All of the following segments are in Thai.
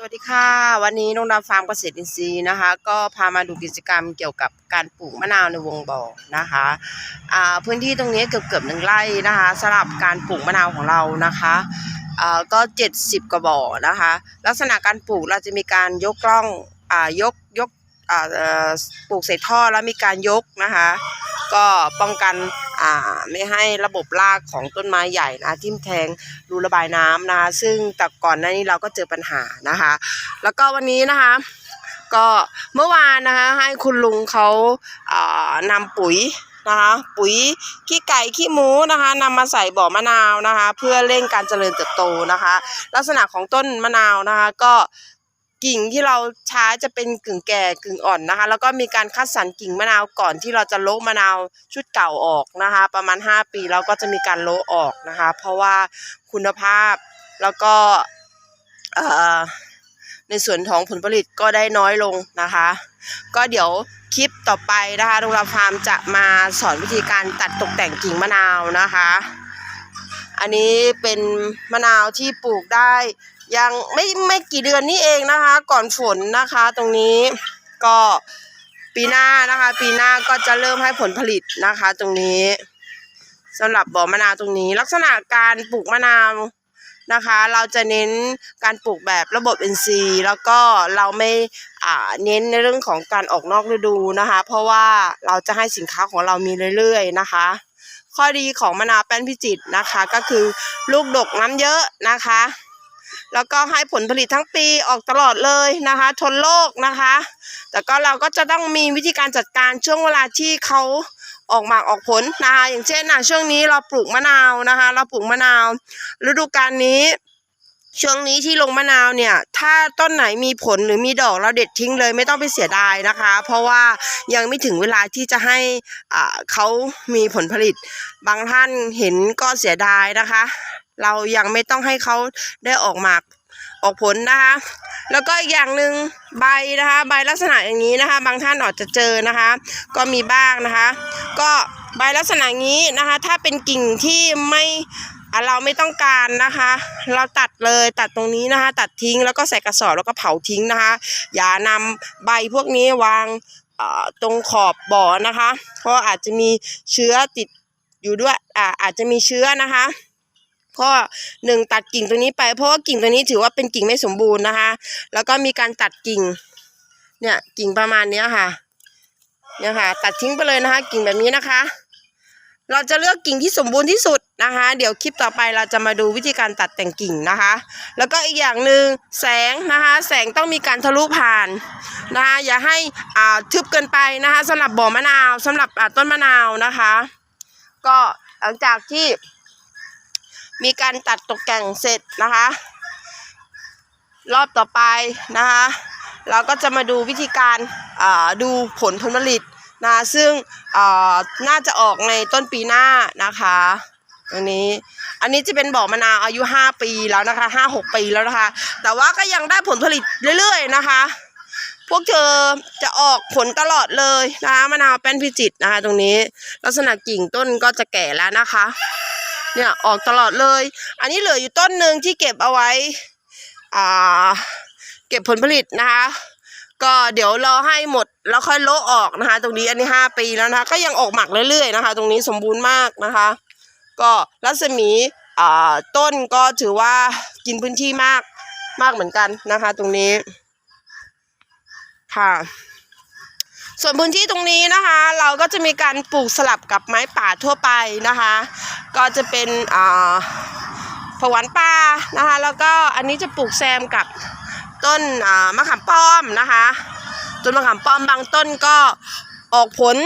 สวัสดีค่ะ วันนี้น้องดาวฟาร์มเกษตรอินทรีย์นะคะ ก็พามาดูกิจกรรมเกี่ยวกับการปลูกมะนาวในวงบ่อนะคะอ่าพื้นที่ตรงนี้เกือบเกือบหนึ่งไร่นะคะสำหรับการปลูกมะนาวของเรานะคะอ่าก็เจ็ดสิบกระบอกนะคะ ลักษณะการปลูกเราจะมีการยกกล้องอ่ายกยกอ่าปลูกใส่ท่อแล้วมีการยกนะคะ ก็ป้องกัน อ่าไม่ให้ระบบรากของต้นไม้ใหญ่นะทิ่มแทงรูระบายน้ำนะซึ่งแต่ก่อนหน้านี้เราก็เจอปัญหานะคะ แล้วก็วันนี้นะคะ ก็เมื่อวานนะคะให้คุณลุงเขาอ่านำปุ๋ยนะคะปุ๋ยขี้ไก่ขี้หมูนะคะนำมาใส่บ่อมะนาวนะคะ เพื่อเร่งการเจริญเติบโตนะคะ ลักษณะของต้นมะนาวนะคะก็ กิ่งที่เราใช้จะเป็นกึ่งแก่กึ่งอ่อนนะคะ แล้วก็มีการคัดสรรกิ่งมะนาวก่อนที่เราจะโละมะนาวชุดเก่าออกนะคะ ประมาณ 5 ปีเราก็จะมีการโละออกนะคะ เพราะว่าคุณภาพแล้วก็ในส่วนของผลผลิตก็ได้น้อยลงนะคะ ก็เดี๋ยวคลิปต่อไปนะคะโรงแรมฟาร์มจะมาสอนวิธีการตัดตกแต่งกิ่งมะนาวนะคะ อันนี้เป็นมะนาวที่ปลูกได้ ยังไม่ไม่กี่เดือนนี้เองนะคะ ก่อนฝนนะคะตรงนี้ก็ปีหน้านะคะ ปีหน้าก็จะเริ่มให้ผลผลิตนะคะ ตรงนี้สำหรับบ่อมะนาวตรงนี้ ลักษณะการปลูกมะนาวนะคะ เราจะเน้นการปลูกแบบระบบ NC แล้วก็เราไม่อ่าเน้นในเรื่องของการออกนอกฤดูนะคะ เพราะว่าเราจะให้สินค้าของเรามีเรื่อย ๆ นะคะ ข้อดีของมะนาวแป้นพิจิตนะคะ ก็คือลูกดกน้ำเยอะนะคะ แล้วก็ให้ผลผลิตทั้งปีออกตลอดเลยนะคะ ทนโรคนะคะ แต่ก็เราก็จะต้องมีวิธีการจัดการช่วงเวลาที่เขาออกหมากออกผลนะคะอย่างเช่นนะช่วงนี้เราปลูกมะนาวนะคะ เราปลูกมะนาว ฤดูกาลนี้ช่วงนี้ที่ลงมะนาวเนี่ย ถ้าต้นไหนมีผลหรือมีดอกเราเด็ดทิ้งเลยไม่ต้องไปเสียดายนะคะ เพราะว่ายังไม่ถึงเวลาที่จะให้เขามีผลผลิต บางท่านเห็นก็เสียดายนะคะ เรายังไม่ต้องให้เขาได้ออกหมากออกผลนะคะ แล้วก็อีกอย่างหนึ่งใบนะคะ ใบลักษณะอย่างนี้นะคะ บางท่านอาจจะเจอนะคะ ก็มีบ้างนะคะ ก็ใบลักษณะนี้นะคะ ถ้าเป็นกิ่งที่ไม่เราไม่ต้องการนะคะ เราตัดเลยตัดตรงนี้นะคะ ตัดทิ้งแล้วก็ใส่กระสอบแล้วก็เผาทิ้งนะคะ อย่านำใบพวกนี้วางตรงขอบบ่อนะคะ เพราะอาจจะมีเชื้อติดอยู่ด้วยอาอาจจะมีเชื้อนะคะ ก็หนึ่งตัดกิ่งตรงนี้ไป เพราะว่ากิ่งตรงนี้ถือว่าเป็นกิ่งไม่สมบูรณ์นะคะ แล้วก็มีการตัดกิ่ง เนี่ยกิ่งประมาณเนี้ยค่ะ เนี่ยค่ะ ตัดทิ้งไปเลยนะคะ กิ่งแบบนี้นะคะ เราจะเลือกกิ่งที่สมบูรณ์ที่สุดนะคะ เดี๋ยวคลิปต่อไปเราจะมาดูวิธีการตัดแต่งกิ่งนะคะ แล้วก็อีกอย่างหนึ่งแสงนะคะ แสงต้องมีการทะลุผ่านนะคะ อย่าให้อ่าทึบเกินไปนะคะสำหรับบ่อมะนาวสำหรับต้นมะนาวนะคะ ก็หลังจากที่ มีการตัดตกแต่งเสร็จนะคะ รอบต่อไปนะคะ เราก็จะมาดูวิธีการดูผลผลผลิตนะซึ่งน่าจะออกในต้นปีหน้านะคะอันนี้อันนี้จะเป็นบ่อมะนาวอายุ 5 ปีแล้วนะคะห้าหกปีแล้วนะคะ แต่ว่าก็ยังได้ผลผลิตเรื่อยๆนะคะ พวกเธอจะออกผลตลอดเลยนะคะมะนาวแป้นพิจิตนะคะตรงนี้ ลักษณะกิ่งต้นก็จะแก่แล้วนะคะ เนี่ยออกตลอดเลย อันนี้เหลืออยู่ต้นหนึ่งที่เก็บเอาไว้อ่าเก็บผลผลิตนะคะ ก็เดี๋ยวรอให้หมดแล้วค่อยโละออกนะคะ ตรงนี้อันนี้ห้าปีแล้วนะคะ ก็ยังออกหมักเรื่อยๆนะคะ ตรงนี้สมบูรณ์มากนะคะ ก็รัศมีอ่าต้นก็ถือว่ากินพื้นที่มากมากเหมือนกันนะคะ ตรงนี้ค่ะ ส่วนพื้นที่ตรงนี้นะคะ เราก็จะมีการปลูกสลับกับไม้ป่าทั่วไปนะคะ ก็จะเป็นอ่าผกวันป่านะคะ แล้วก็อันนี้จะปลูกแซมกับต้นอ่ามะขามป้อมนะคะต้นมะขามป้อมบางต้นก็ออกผล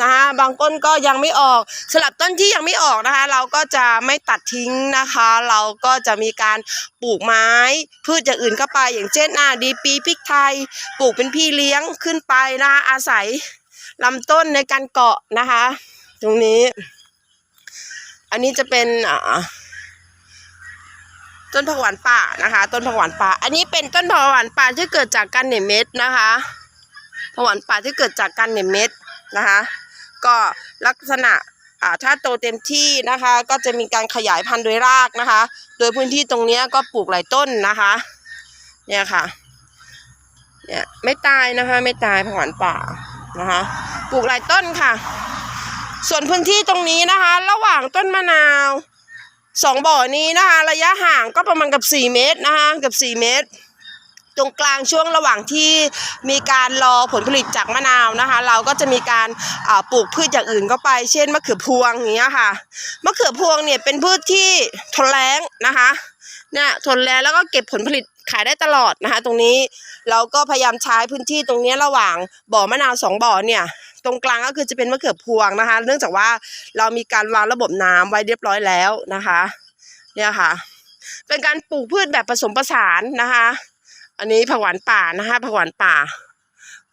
นะคะบางต้นก็ยังไม่ออกสลับต้นที่ยังไม่ออกนะคะ เราก็จะไม่ตัดทิ้งนะคะ เราก็จะมีการปลูกไม้พืชอย่างอื่นเข้าไป อย่างเช่นอ่าดีปีพริกไทย ปลูกเป็นพี่เลี้ยงขึ้นไปนะคะอาศัยลำต้นในการเกาะนะคะ ตรงนี้ อันนี้จะเป็นอ่าต้นผักหวานป่านะคะ ต้นผักหวานป่า อันนี้เป็นต้นผักหวานป่าที่เกิดจากการเหน็บเม็ดนะคะผักหวานป่าที่เกิดจากการเหน็บเม็ด นะคะ ก็ลักษณะถ้าโตเต็มที่นะคะ ก็จะมีการขยายพันธุ์โดยรากนะคะ โดยพื้นที่ตรงนี้ก็ปลูกหลายต้นนะคะ เนี่ยค่ะ เนี่ยไม่ตายนะคะ ไม่ตายผักหวานป่านะคะ ปลูกหลายต้นค่ะ ส่วนพื้นที่ตรงนี้นะคะ ระหว่างต้นมะนาวสองบ่อนี้นะคะ ระยะห่างก็ประมาณกับสี่เมตรนะคะกับสี่เมตร ตรงกลางช่วงระหว่างที่มีการรอผลผลิตจากมะนาวนะคะ เราก็จะมีการาปลูกพืชอย่างอื่นเข้าไป เช่นมะเขือพวงอย่างเงี้ยค่ะมะเขือพวงเนี่ยเป็นพืชที่ทนแล้งนะคะเนี่ยทนแล้งแล้วก็เก็บผลผลิตขายได้ตลอดนะคะ ตรงนี้เราก็พยายามใช้พื้นที่ตรงนี้ระหว่างบ่อมะนาวสองบ่อเนี่ยตรงกลางก็คือจะเป็นมะเขือพวงนะคะ เนื่องจากว่าเรามีการวางระบบน้ำไว้เรียบร้อยแล้วนะคะ เนี่ยค่ะ เป็นการปลูกพืชแบบผสมผสานนะคะ อันนี้ผักหวานป่านะคะผักหวานป่า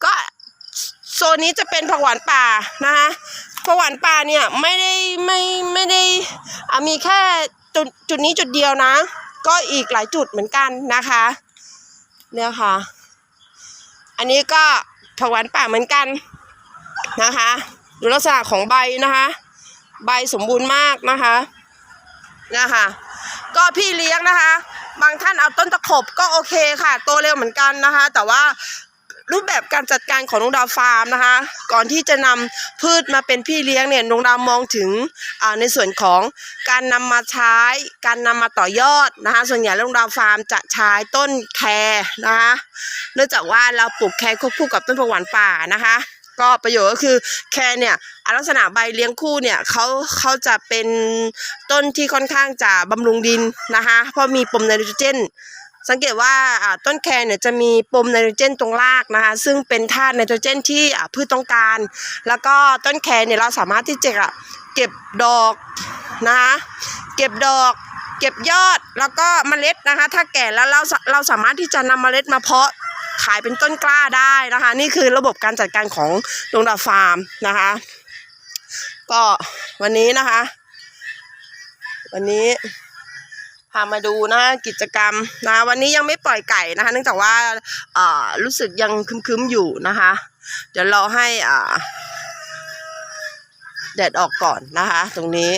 ก็โซนนี้จะเป็นผักหวานป่านะคะผักหวานป่าเนี่ยไม่ได้ไม่ไม่ได้อะมีแค่จุดจุดนี้จุดเดียวนะ ก็อีกหลายจุดเหมือนกันนะคะเนี่ยค่ะ อันนี้ก็ผักหวานป่าเหมือนกันนะคะดูลักษณะของใบนะคะ ใบสมบูรณ์มากนะคะนี่ยค่ะก็พี่เลี้ยงนะคะ บางท่านเอาต้นตะขบก็โอเคค่ะ โตเร็วเหมือนกันนะคะ แต่ว่ารูปแบบการจัดการของนงดาวฟาร์มนะคะ ก่อนที่จะนำพืชมาเป็นพี่เลี้ยงเนี่ยนงดาวมองถึงในส่วนของการนำมาใช้ การนำมาต่อยอดนะคะ ส่วนใหญ่น้องดาวฟาร์มจะใช้ต้นแครนะคะ เนื่องจากว่าเราปลูกแครควบคู่กับต้นผักหวานป่านะคะ ก็ประโยชน์ก็คือแครเนี่ยลักษณะใบเลี้ยงคู่เนี่ยเขาเขาจะเป็นต้นที่ค่อนข้างจะบำรุงดินนะคะเพราะมีปมไนโตรเจน สังเกตว่าต้นแครเนี่ยจะมีปมไนโตรเจนตรงรากนะคะซึ่งเป็นธาตุไนโตรเจนที่พืชต้องการ แล้วก็ต้นแครเนี่ยเราสามารถที่จะเก็บดอกนะคะเก็บดอกเก็บยอดแล้วก็เมล็ดนะคะถ้าแก่แล้วเราเราสามารถที่จะนำเมล็ดมาเพาะ ขายเป็นต้นกล้าได้นะคะ นี่คือระบบการจัดการของดวงดาวฟาร์มนะคะ ก็วันนี้นะคะ วันนี้พามาดูนะกิจกรรมนะวันนี้ยังไม่ปล่อยไก่นะคะ เนื่องจากว่าอ่ารู้สึกยังคึมๆอยู่นะคะ เดี๋ยวรอให้อ่าแดดออกก่อนนะคะ ตรงนี้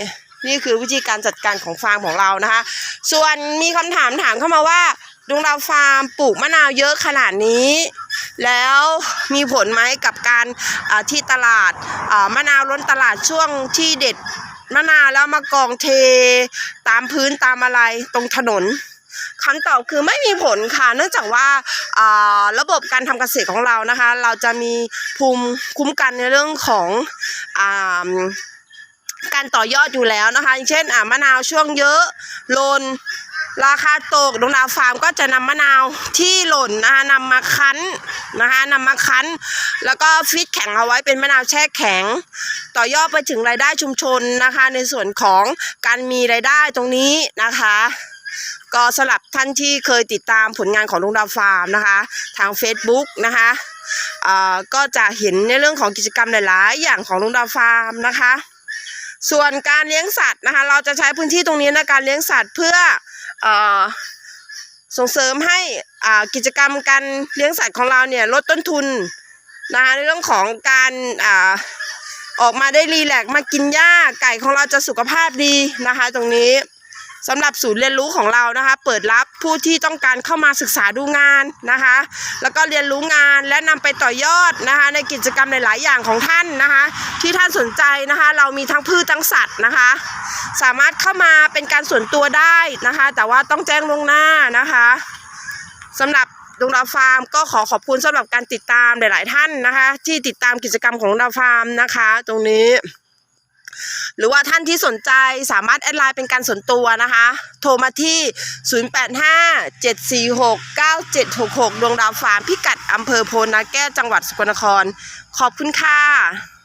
นี่คือวิธีการจัดการของฟาร์มของเรานะคะ ส่วนมีคำถามถามเข้ามาว่า ดวงดาวฟาร์มปลูกมะนาวเยอะขนาดนี้ แล้วมีผลไหมกับการที่ตลาดมะนาวล้นตลาดช่วงที่เด็ดมะนาวแล้วมากองเท ตามพื้นตามอะไรตรงถนนคำตอบคือไม่มีผลค่ะ เนื่องจากว่าาระบบการทำเกษตรของเรานะคะ เราจะมีภูมิคุ้มกันในเรื่องของอาการต่อยอดอยู่แล้วนะคะอย่างเช่นมะนาวช่วงเยอะลน ราคาตกดงดาวฟาร์มก็จะนำมะนาวที่หล่นนะคะนำมาคั้นนะคะนำมาคั้น แล้วก็ฟิตแข็งเอาไว้เป็นมะนาวแช่แข็ง ต่อยอดไปถึงรายได้ชุมชนนะคะ ในส่วนของการมีรายได้ตรงนี้นะคะ ก็สำหรับท่านที่เคยติดตามผลงานของลุงดาวฟาร์มนะคะ ทาง Facebook นะคะก็จะเห็นในเรื่องของกิจกรรมหลายๆ อย่างของลุงดาวฟาร์มนะคะ ส่วนการเลี้ยงสัตว์นะคะ เราจะใช้พื้นที่ตรงนี้ในการเลี้ยงสัตว์เพื่อ ส่งเสริมให้อากิจกรรมการเลี้ยงสัตว์ของเราเนี่ยลดต้นทุนนะคะในเรื่องของการออกมาได้รีแลกซ์มากินหญ้าไก่ของเราจะสุขภาพดีนะคะ ตรงนี้ สำหรับศูนย์เรียนรู้ของเรานะคะ เปิดรับผู้ที่ต้องการเข้ามาศึกษาดูงานนะคะ แล้วก็เรียนรู้งานและนำไปต่อยอดนะคะ ในกิจกรรมหลาย ๆ อย่างของท่านนะคะ ที่ท่านสนใจนะคะ เรามีทั้งพืชทั้งสัตว์นะคะ สามารถเข้ามาเป็นการส่วนตัวได้นะคะ แต่ว่าต้องแจ้งล่วงหน้านะคะสำหรับดวงดาวฟาร์มก็ขอขอบคุณสำหรับการติดตามหลาย ๆ ท่านนะคะ ที่ติดตามกิจกรรมของดงดาวฟาร์มนะคะ ตรงนี้ หรือว่าท่านที่สนใจสามารถแอดไลน์เป็นการส่วนตัวนะคะ โทรมาที่ 0857469766 ดวงดาวฟาร์มพิกัดอำเภอโพนาแก้วจังหวัดสกลนคร ขอบคุณค่ะ